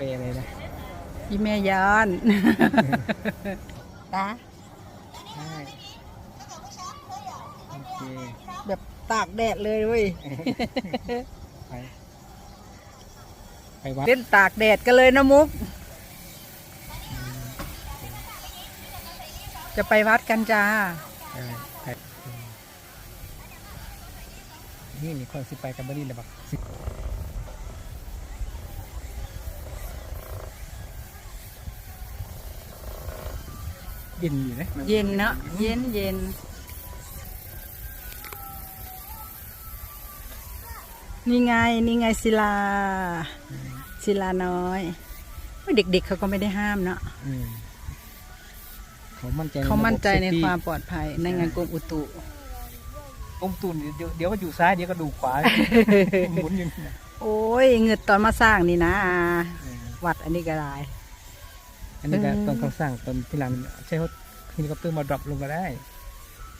ปอะไรนะพี่แม่ยานตาใช่โอเคแบบตากแดดเลยเว้ยไปไปวัดเล่นตากแดดกันเลยนะมุก จะไปวัดกันจ้าเออไปนี่นี่คนสิไปกันบ่นี่เลยบัก เย็นอยู่นะเย็นเนาะเย็นเย็นนี่ไงนี่ไงศิลาศิลาน้อยเฮ้ยเด็กๆเขาก็ไม่ได้ห้ามเนาะอืมเขามั่นใจเขามั่นใจในระบบความ safety ปลอดภัยในงานกรมอุตุองค์ตุนเดี๋ยวเดี๋ยวก็อยู่ซ้ายเดี๋ยวก็ดูขวา หมุนอยู่นี่นะโอ้ยเงินตอนมาสร้างนี่นะ เออวัดอันนี้ก็ได้ อันนี้ก็เออตอนเขาสร้างตอนที่หลังใช้เฮลิคอปเตอร์มาดรอปลงก็ได้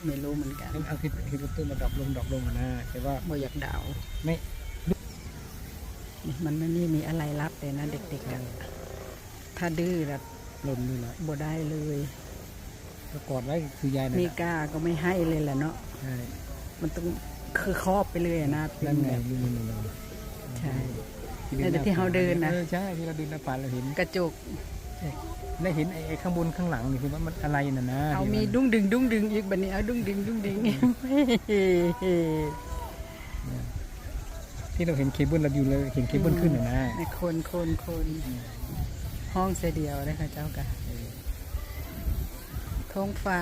ไม่รู้เหมือนกันเอาเฮลิคอปเตอร์มาดรอปลงดรอปลงมานะแต่ว่าบ่อยากเดาไม่นี่มันไม่นี่มีอะไรรับเลยนะเด็กๆอะถ้าดื้อแบบหล่นนี่แหละบ่ได้เลยก็กอดไว้คือยายนั่นนี่แหละกล้าก็ไม่ให้เลยแหละเนาะใช่มันต้องคือครอบไปเลยอะนะนั่นไงแบบนี่นี่นี่ใช่แต่ที่เขาเดินนะออใช่ที่เราเดินหน้าป่าเราเห็นกระจก ได้เห็นไอ้ไอ้ข้างบนข้างหลังนี่คือว่ามันอะไรน่ะนะเอาที่มีนดุ้งดึงดุ้งดึงอีกบัดนี้เอาดุ้งดึงดุ้งดึงที่เราเห็นเคเบิลเราอยู่เลยเห็นเคเบิลขึ้นน่ะนะในคนคนคนห้องเสียเดียวนะคะเจ้ากะท้องฟ้า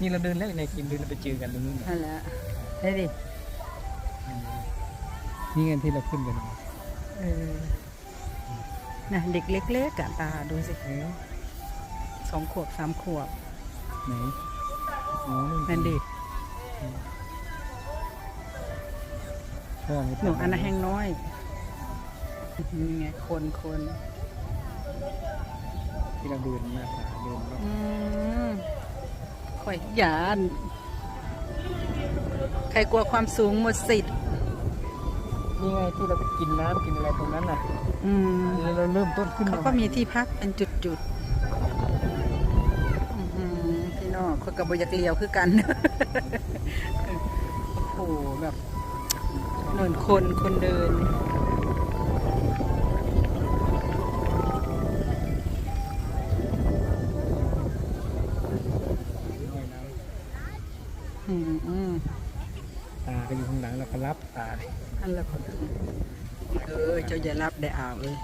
นี่เราเดินแล้วในเกมเดินเราไปเจอกันตรงนู้นน่ะนั่นแหละได้ดินี่ไงที่เราขึ้นกันเออ นะเด็กเล็กๆกะตาดูสิเออสองขวบสามขวบไหนอ๋อนั่นดิพ่อไม่หนูอันนะแห้งน้อยนี่ไงคนคนที่เราเดินหน้าผาเดินรอบอืมข่อยหยาน ใครกลัวความสูงหมดสิทธิ์ นี่ไงที่เราไปกินน้ำกินอะไรตรงนั้นน่ะอืมแล้วเราเริ่มต้นขึ้นเขาก็มีที่พักเป็นจุดๆอื้อหือพี่น้องเขากับบอยากเลียวคือกัน โอ้โหแบบเหมือนคนคนเดินว่ายน้อืมอืมำตา ก็อยู่ข้างหลังเราก็รับตาเลยอันละคนเออเจ้าอย่ารับได้อ่าวเลย